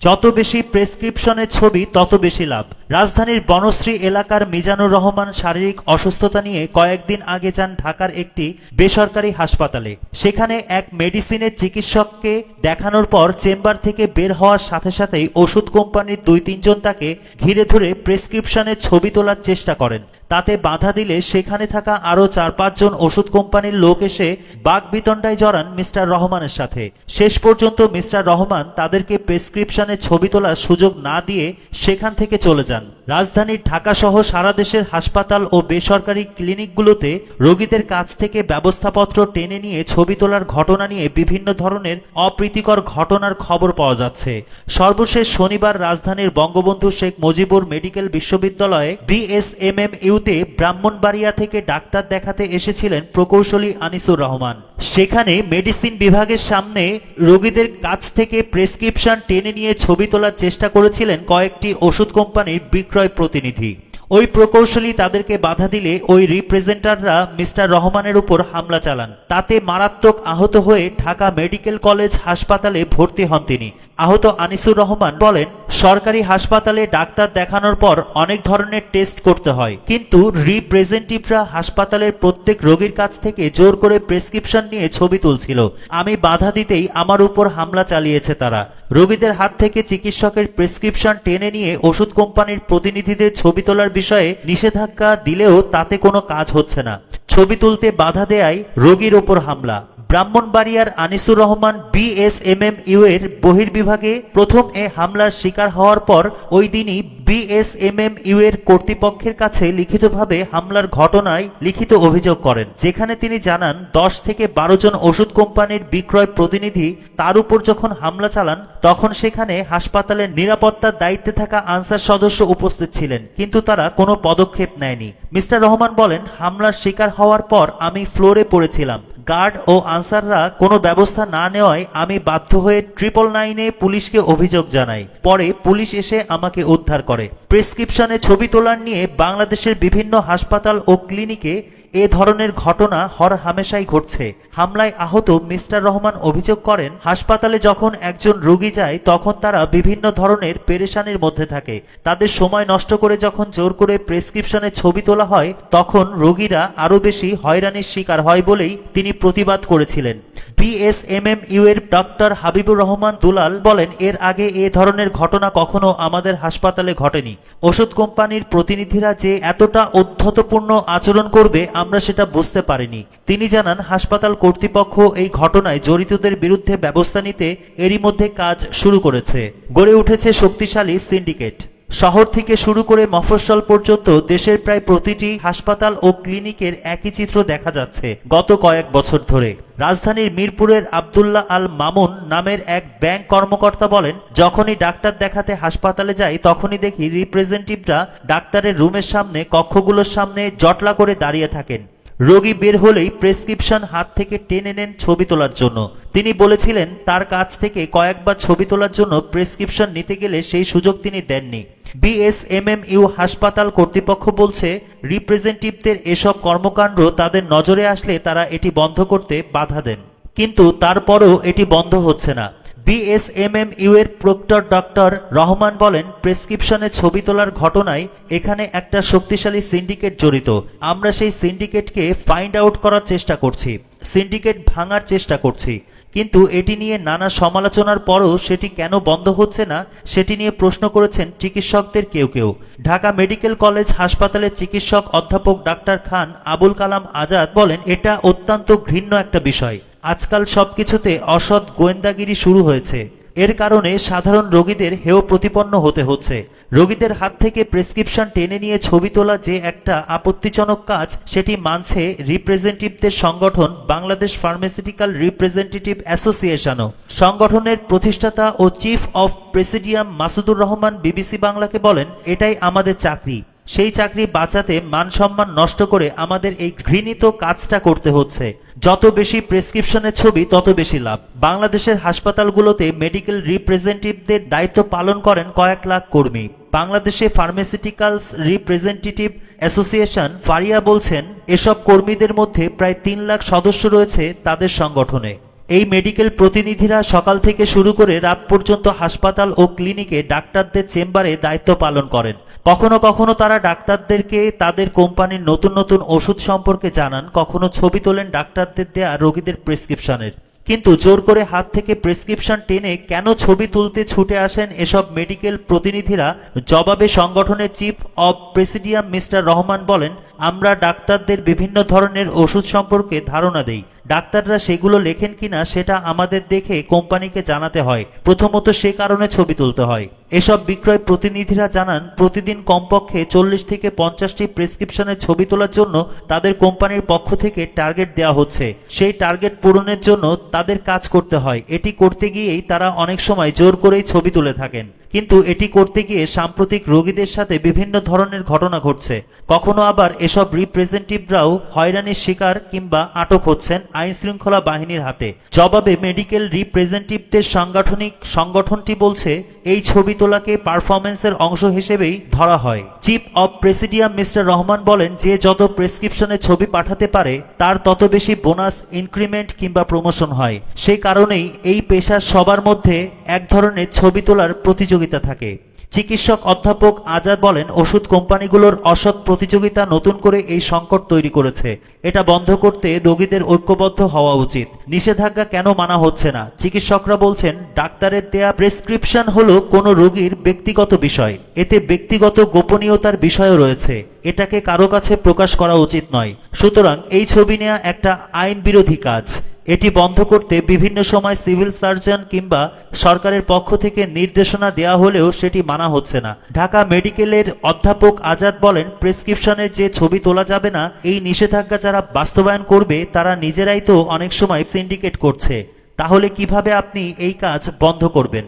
যত বেশি প্রেসক্রিপশনের ছবি তত বেশি লাভ। রাজধানীর বনশ্রী এলাকার মিজানুর রহমান শারীরিক অসুস্থতা নিয়ে কয়েকদিন আগে যান ঢাকার একটি বেসরকারি হাসপাতালে। সেখানে এক মেডিসিনের চিকিৎসককে দেখানোর পর চেম্বার থেকে বের হওয়ার সাথে সাথেই ওষুধ কোম্পানির দুই তিনজন তাকে ঘিরে ধরে প্রেসক্রিপশনের ছবি তোলার চেষ্টা করেন। তাতে বাধা দিলে সেখানে থাকা আরও চার পাঁচজন ওষুধ কোম্পানির লোক এসে বাঘ বিতণ্ডায় জড়ান মিস্টার রহমানের সাথে। শেষ পর্যন্ত মিস্টার রহমান তাদেরকে প্রেসক্রিপশনের ছবি তোলার সুযোগ না দিয়ে সেখান থেকে চলে যান। রাজধানীর ঢাকা সহ সারা দেশের হাসপাতাল ও বেসরকারি ক্লিনিকগুলোতে রোগীদের কাছ থেকে ব্যবস্থাপত্র টেনে নিয়ে ছবি তোলার ঘটনা নিয়ে বিভিন্ন ধরনের অপ্রীতিকর ঘটনার খবর পাওয়া যাচ্ছে। সর্বশেষ শনিবার রাজধানীর বঙ্গবন্ধু শেখ মুজিবুর মেডিকেল বিশ্ববিদ্যালয়ে বিএসএমএম ইউতে ব্রাহ্মণবাড়িয়া থেকে ডাক্তার দেখাতে এসেছিলেন প্রকৌশলী আনিসুর রহমান। সেখানে মেডিসিন বিভাগের সামনে রোগীদের কাছ থেকে প্রেসক্রিপশন টেনে নিয়ে ছবি তোলার চেষ্টা করেছিলেন কয়েকটি ওষুধ কোম্পানির বিক্রয় প্রতিনিধি। ওই প্রকৌশলী তাদেরকে বাধা দিলে ওই রিপ্রেজেন্টাররা মিস্টার রহমানের উপর হামলা চালান। তাতে মারাত্মক আহত হয়ে ঢাকা মেডিকেল কলেজ হাসপাতালে ভর্তি হন তিনি। আহত আনিসুর রহমান বলেন সরকারি হাসপাতালে ডাক্তার দেখানোর পর অনেক ধরনের টেস্ট করতে হয়। কিন্তু রিপ্রেজেন্টেটিভরা হাসপাতালের প্রত্যেক রোগীর কাছ থেকে জোর করে প্রেসক্রিপশন নিয়ে ছবি তুলছিল। আমি বাধা দিতেই আমার উপর হামলা চালিয়েছে তারা। রোগীদের হাত থেকে চিকিৎসকের প্রেসক্রিপশন টেনে নিয়ে ওষুধ কোম্পানির প্রতিনিধিদের ছবি তোলার বিষয়ে নিষেধাজ্ঞা দিলেও তাতে কোনো কাজ হচ্ছে না। ছবি তুলতে বাধা দেয়ায় রোগীর ওপর হামলা। ব্রাহ্মণবাড়িয়ার আনিসুর রহমান বিএসএমএম ইউ এর বহির্বিভাগে প্রথম এ হামলার শিকার হওয়ার পর ওই দিনই বিএসএমএম ইউ এর কর্তৃপক্ষের কাছে লিখিতভাবে হামলার ঘটনায় লিখিত অভিযোগ করেন, যেখানে তিনি জানান দশ থেকে বারো জন ওষুধ কোম্পানির বিক্রয় প্রতিনিধি তার উপর যখন হামলা চালান, তখন সেখানে হাসপাতালের নিরাপত্তার দায়িত্বে থাকা আনসার সদস্য উপস্থিত ছিলেন, কিন্তু তারা কোনো পদক্ষেপ নেয়নি। মিস্টার রহমান বলেন, হামলার শিকার হওয়ার পর আমি ফ্লোরে পড়েছিলাম। গার্ড ও আনসাররা কোনো ব্যবস্থা না নেওয়ায় আমি বাধ্য হয়ে ট্রিপল নাইনে পুলিশকে অভিযোগ জানাই। পরে পুলিশ এসে আমাকে উদ্ধার করে। প্রেসক্রিপশনে ছবি তোলার নিয়ে বাংলাদেশের বিভিন্ন হাসপাতাল ও ক্লিনিকে এ ধরনের ঘটনা হর হামেশাই ঘটছে। হামলায় আহত মিস্টার রহমান অভিযোগ করেন, হাসপাতালে যখন একজন রোগী যায়, তখন তারা বিভিন্ন ধরনের পেরেশানির মধ্যে থাকে। তাদের সময় নষ্ট করে যখন জোর করে প্রেসক্রিপশনে ছবি তোলা হয়, তখন রোগীরা আরও বেশি হয়রানির শিকার হয় বলেই তিনি প্রতিবাদ করেছিলেন। বিএসএমএম ইউ এর ডক্টর হাবিবুর রহমান দুলাল বলেন, এর আগে এ ধরনের ঘটনা কখনো আমাদের হাসপাতালে ঘটেনি। ওষুধ কোম্পানির প্রতিনিধিরা যে এতটা অধ্যতপূর্ণ আচরণ করবে আমরা সেটা বুঝতে পারিনি। তিনি জানান, হাসপাতাল কর্তৃপক্ষ এই ঘটনায় জড়িতদের বিরুদ্ধে ব্যবস্থা নিতে এরই মধ্যে কাজ শুরু করেছে। গড়ে উঠেছে শক্তিশালী সিন্ডিকেট। শহর থেকে শুরু করে মফস্বল পর্যন্ত দেশের প্রায় প্রতিটি হাসপাতাল ও ক্লিনিকের একই চিত্র দেখা যাচ্ছে। গত কয়েক বছর ধরে রাজধানীর মিরপুরের আবদুল্লাহ আল মামুন নামের এক ব্যাংক কর্মকর্তা বলেন, যখনই ডাক্তার দেখাতে হাসপাতালে যাই, তখনই দেখি রিপ্রেজেন্টেটিভরা ডাক্তারের রুমের সামনে, কক্ষগুলোর সামনে জটলা করে দাঁড়িয়ে থাকেন। রোগী বের হলেই প্রেসক্রিপশন হাত থেকে টেনে নেন ছবি তোলার জন্য। তিনি বলেছিলেন, তার কাছ থেকে কয়েকবার ছবি তোলার জন্য প্রেসক্রিপশন নিতে গেলে সেই সুযোগ তিনি দেননি। বিএসএমএমইউ হাসপাতাল কর্তৃপক্ষ বলছে রিপ্রেজেন্টেটিভদের এসব কর্মকাণ্ড তাদের নজরে আসলে তারা এটি বন্ধ করতে বাধা দেন। কিন্তু তারপরও এটি বন্ধ হচ্ছে না। বিএসএমএমইউ এর প্রক্টর ডক্টর রহমান বলেন, প্রেসক্রিপশনে ছবি তোলার ঘটনায় এখানে একটা শক্তিশালী সিন্ডিকেট জড়িত। আমরা সেই সিন্ডিকেটকে ফাইন্ড আউট করার চেষ্টা করছি, সিন্ডিকেট ভাঙার চেষ্টা করছি। কিন্তু এটি নিয়ে নানা সমালোচনার পরও সেটি কেন বন্ধ হচ্ছে না, সেটি নিয়ে প্রশ্ন করেছেন চিকিৎসকদের কেউ কেউ। ঢাকা মেডিকেল কলেজ হাসপাতালের চিকিৎসক অধ্যাপক ডাক্তার খান আবুল কালাম আজাদ বলেন, এটা অত্যন্ত ঘৃণ্য একটা বিষয়। আজকাল সবকিছুতে অসৎ গোয়েন্দাগিরি শুরু হয়েছে। এর কারণে সাধারণ রোগীদের হেয় প্রতিপন্ন হতে হচ্ছে। রোগীদের হাত থেকে প্রেসক্রিপশন টেনে নিয়ে ছবি তোলা যে একটা আপত্তিজনক কাজ, সেটি মানছে রিপ্রেজেন্টেটিভদের সংগঠন বাংলাদেশ ফার্মাসিউটিক্যাল রিপ্রেজেন্টেটিভ অ্যাসোসিয়েশনও। সংগঠনের প্রতিষ্ঠাতা ও chief of presidium Masudur Rahman BBC বাংলাকে বলেন, এটাই আমাদের চাকরি। সেই চাকরি বাঁচাতে মান সম্মান নষ্ট করে আমাদের এই ঘৃণিত কাজটা করতে হচ্ছে। যত বেশি প্রেসক্রিপশনের ছবি, তত বেশি লাভ। বাংলাদেশের হাসপাতালগুলোতে মেডিকেল রিপ্রেজেন্টেটিভদের দায়িত্ব পালন করেন কয়েক লাখ কর্মী। বাংলাদেশে ফার্মাসিউটিক্যালস রিপ্রেজেন্টেটিভ অ্যাসোসিয়েশন ফারিয়া বলছেন, এসব কর্মীদের মধ্যে প্রায় তিন লাখ সদস্য রয়েছে তাদের সংগঠনে। এই মেডিকেল প্রতিনিধিরা সকাল থেকে শুরু করে রাত পর্যন্ত হাসপাতাল ও ক্লিনিকে ডাক্তারদের চেম্বারে দায়িত্ব পালন করেন। কখনো কখনো তারা ডাক্তারদেরকে তাদের কোম্পানির নতুন নতুন ওষুধ সম্পর্কে জানান, কখনো ছবি তোলেন ডাক্তারদের দেয়া রোগীদের প্রেসক্রিপশনের। কিন্তু জোর করে হাত থেকে প্রেসক্রিপশন টেনে কেন ছবি তুলতে ছুটে আসেন এসব মেডিকেল প্রতিনিধিরা, জবাবে সংগঠনের chief of presidium mister Rahman বলেন আমরা ডাক্তারদের বিভিন্ন ধরনের ওষুধ সম্পর্কে ধারণা দেই। ডাক্তাররা সেগুলো লেখেন কিনা সেটা আমাদের দেখে কোম্পানিকে জানাতে হয়। প্রথমত সে কারণে ছবি তুলতে হয়। এসব বিক্রয় প্রতিনিধিরা জানান, প্রতিদিন কমপক্ষে চল্লিশ থেকে পঞ্চাশটি প্রেসক্রিপশনের ছবি তোলার জন্য তাদের কোম্পানির পক্ষ থেকে টার্গেট দেওয়া হচ্ছে। সেই টার্গেট পূরণের জন্য তাদের কাজ করতে হয়। এটি করতে গিয়েই তারা অনেক সময় জোর করেই ছবি তুলে থাকেন। কিন্তু এটি করতে গিয়ে সাম্প্রতিক রোগীদের সাথে বিভিন্ন ধরনের ঘটনা ঘটছে। কখনো আবার এসব রিপ্রেজেন্টেটিভরাও হয়রানির শিকার কিংবা আটক হচ্ছেন আইন শৃঙ্খলা বাহিনীর হাতে। জবাবে মেডিকেল রিপ্রেজেন্টেটিভদের সাংগঠনিক সংগঠনটি বলছে, এই ছবি তোলাকে পারফরমেন্সের অংশ হিসেবেই ধরা হয়। Chief of presidium mister Rahman বলেন, যে যত প্রেসক্রিপশনে ছবি পাঠাতে পারে, তার তত বেশি বোনাস ইনক্রিমেন্ট কিংবা প্রমোশন হয়। সেই কারণেই এই পেশার সবার মধ্যে এক ধরনের ছবি তোলার প্রতিযোগিতা থাকে। চিকিৎসক অধ্যাপক আজাদ বলেন, ওষুধ কোম্পানিগুলোর অসৎ প্রতিযোগিতা নতুন করে এই সংকট তৈরি করেছে। এটা বন্ধ করতে রোগীদের ঐক্যবদ্ধ হওয়া উচিত। নিষেধাজ্ঞা কেন মানা হচ্ছে না? চিকিৎসকরা বলছেন, ডাক্তারের দেয়া প্রেসক্রিপশন হলো কোনো রোগীর ব্যক্তিগত বিষয়। এতে ব্যক্তিগত গোপনীয়তার বিষয়ও রয়েছে। এটাকে কারও কাছে প্রকাশ করা উচিত নয়। সুতরাং এই ছবি নেওয়া একটা আইন বিরোধী কাজ। এটি বন্ধ করতে বিভিন্ন সময় সিভিল সার্জন কিংবা সরকারের পক্ষ থেকে নির্দেশনা দেওয়া হলেও সেটি মানা হচ্ছে না। ঢাকা মেডিকেলের অধ্যাপক আজাদ বলেন প্রেসক্রিপশনের যে ছবি তোলা যাবে না, এই নিষেধাজ্ঞা যারা বাস্তবায়ন করবে, তারা নিজেরাই তো অনেক সময় সিন্ডিকেট করছে। তাহলে কীভাবে আপনি এই কাজ বন্ধ করবেন?